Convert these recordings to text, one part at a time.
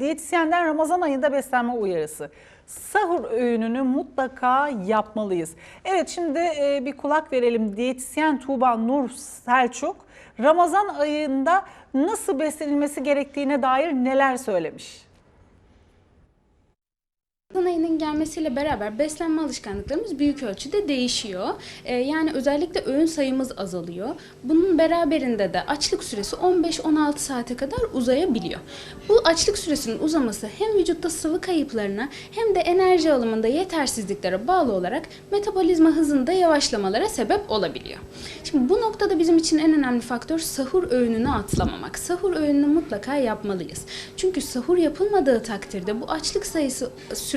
Diyetisyenden Ramazan ayında beslenme uyarısı. Sahur öğününü mutlaka yapmalıyız. Evet şimdi e, bir kulak verelim. Diyetisyen Tuğba Nur Selçuk Ramazan ayında nasıl beslenilmesi gerektiğine dair neler söylemiş? Ramazan ayının gelmesiyle beraber beslenme alışkanlıklarımız büyük ölçüde değişiyor. Ee, yani özellikle öğün sayımız azalıyor. Bunun beraberinde de açlık süresi 15-16 saate kadar uzayabiliyor. Bu açlık süresinin uzaması hem vücutta sıvı kayıplarına hem de enerji alımında yetersizliklere bağlı olarak metabolizma hızında yavaşlamalara sebep olabiliyor. Şimdi bu noktada bizim için en önemli faktör sahur öğününü atlamamak. Sahur öğününü mutlaka yapmalıyız. Çünkü sahur yapılmadığı takdirde bu açlık sayısı süresi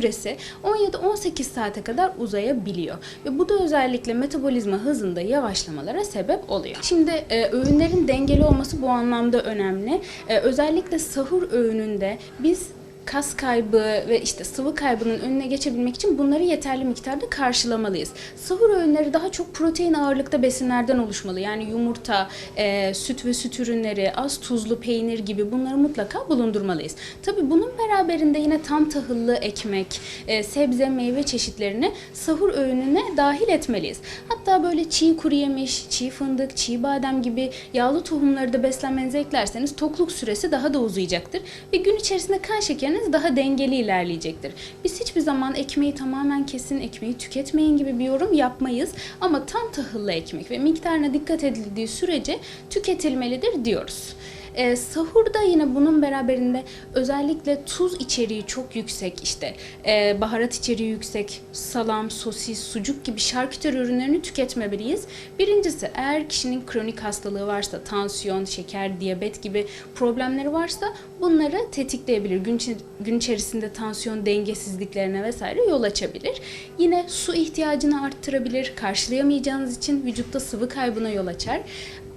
17-18 saate kadar uzayabiliyor. Ve bu da özellikle metabolizma hızında yavaşlamalara sebep oluyor. Şimdi e, öğünlerin dengeli olması bu anlamda önemli. E, özellikle sahur öğününde biz kas kaybı ve işte sıvı kaybının önüne geçebilmek için bunları yeterli miktarda karşılamalıyız. Sahur öğünleri daha çok protein ağırlıkta besinlerden oluşmalı. Yani yumurta, e, süt ve süt ürünleri, az tuzlu peynir gibi bunları mutlaka bulundurmalıyız. Tabii bunun beraberinde yine tam tahıllı ekmek, e, sebze, meyve çeşitlerini sahur öğününe dahil etmeliyiz. Hatta böyle çiğ kuru yemiş, çiğ fındık, çiğ badem gibi yağlı tohumları da beslenmenize eklerseniz tokluk süresi daha da uzayacaktır ve gün içerisinde kan şekeriniz daha dengeli ilerleyecektir. Biz hiçbir zaman ekmeği tamamen kesin, ekmeği tüketmeyin gibi bir yorum yapmayız ama tam tahıllı ekmek ve miktarına dikkat edildiği sürece tüketilmelidir diyoruz. E, sahurda yine bunun beraberinde özellikle tuz içeriği çok yüksek işte e, baharat içeriği yüksek salam, sosis, sucuk gibi şarküteri ürünlerini tüketmemeliyiz. Birincisi eğer kişinin kronik hastalığı varsa tansiyon, şeker, diyabet gibi problemleri varsa bunları tetikleyebilir. Gün, gün içerisinde tansiyon dengesizliklerine vesaire yol açabilir. Yine su ihtiyacını arttırabilir. Karşılayamayacağınız için vücutta sıvı kaybına yol açar.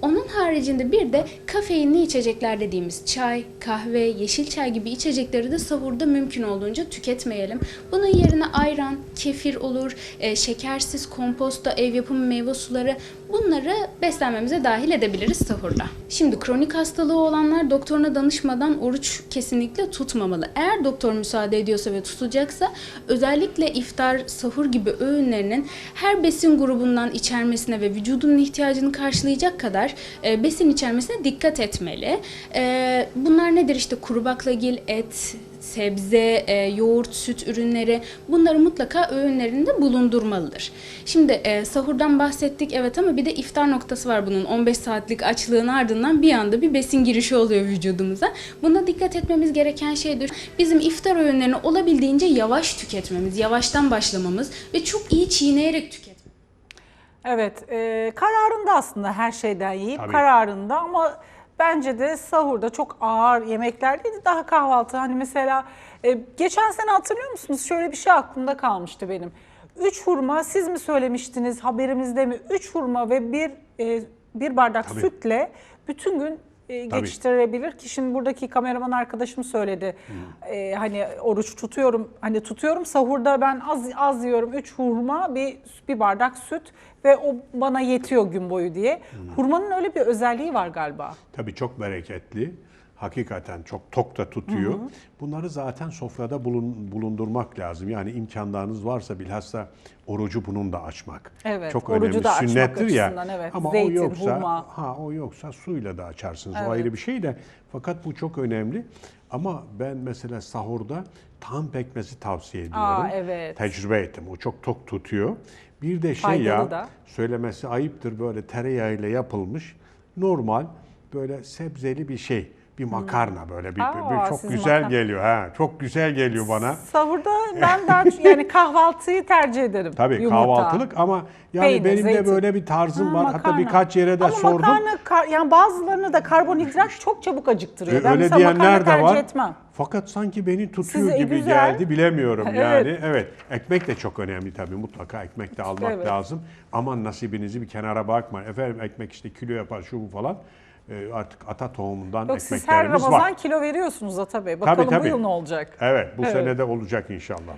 Onun haricinde bir de kafeinli içecekler dediğimiz çay, kahve, yeşil çay gibi içecekleri de sahurda mümkün olduğunca tüketmeyelim. Bunun yerine ayran, kefir olur, e, şekersiz komposta, ev yapımı meyve suları bunları beslenmemize dahil edebiliriz sahurda. Şimdi kronik hastalığı olanlar doktoruna danışmadan oruç kesinlikle tutmamalı. Eğer doktor müsaade ediyorsa ve tutacaksa özellikle iftar, sahur gibi öğünlerinin her besin grubundan içermesine ve vücudunun ihtiyacını karşılayacak kadar e, besin içermesine dikkat etmeli. E, bunlar nedir? İşte kuru baklagil, et, sebze, e, yoğurt, süt ürünleri bunları mutlaka öğünlerinde bulundurmalıdır. Şimdi e, sahurdan bahsettik evet ama bir de iftar noktası var bunun. 15 saatlik açlığın ardından bir anda bir besin girişi oluyor vücudumuza. Buna dikkat etmemiz gereken şeydir. Bizim iftar öğünlerini olabildiğince yavaş tüketmemiz, yavaştan başlamamız ve çok iyi çiğneyerek tüketmemiz. Evet e, kararında aslında her şeyden yiyip Tabii. kararında ama bence de sahurda çok ağır yemekler değil de daha kahvaltı. Hani mesela e, geçen sene hatırlıyor musunuz şöyle bir şey aklımda kalmıştı benim. Üç hurma siz mi söylemiştiniz haberimizde mi? Üç hurma ve bir e, bir bardak Tabii. sütle bütün gün e, geçiştirebilir ki şimdi buradaki kameraman arkadaşım söyledi. E, hani oruç tutuyorum. Hani tutuyorum sahurda ben az az yiyorum. Üç hurma bir bir bardak süt ve o bana yetiyor gün boyu diye. Hurmanın öyle bir özelliği var galiba. Tabii çok bereketli. Hakikaten çok tok da tutuyor. Bunları zaten sofrada bulun- bulundurmak lazım. Yani imkanlarınız varsa bilhassa orucu bunun da açmak. Evet, çok orucu önemli. da açmak Sünnettir ya. evet. Ama Zeytin, o yoksa hurma. ha o yoksa suyla da açarsınız. Evet. O ayrı bir şey de. Fakat bu çok önemli. Ama ben mesela sahurda tam pekmezi tavsiye ediyorum. Aa, evet. Tecrübe ettim. O çok tok tutuyor. Bir de şey Faydalı ya da. söylemesi ayıptır böyle tereyağıyla yapılmış normal böyle sebzeli bir şey. Bir makarna böyle bir, Aa, bir- çok güzel makarna- geliyor ha. Çok güzel geliyor bana. Sahurda ben daha yani kahvaltıyı tercih ederim. Tabii Yumurta. kahvaltılık ama yani Peynir, benim de zeytin. böyle bir tarzım Ha, var. makarna. Hatta birkaç yere de Ama sordum. makarna kar- yani bazılarını da karbonhidrat çok çabuk acıktırıyor. Ee, ben öyle diyenler de var. etmem. Fakat sanki beni tutuyor Size gibi güzel. geldi bilemiyorum Evet. yani. Evet. Ekmek de çok önemli tabii mutlaka ekmek de almak Evet. lazım. Aman nasibinizi bir kenara bakmayın. Efendim ekmek işte kilo yapar şu bu falan. Ee, artık ata tohumundan Yok siz her ekmeklerimiz Ramazan var. kilo veriyorsunuz da tabii. Bakalım tabii. bu yıl ne olacak? Evet bu Evet. sene de olacak inşallah.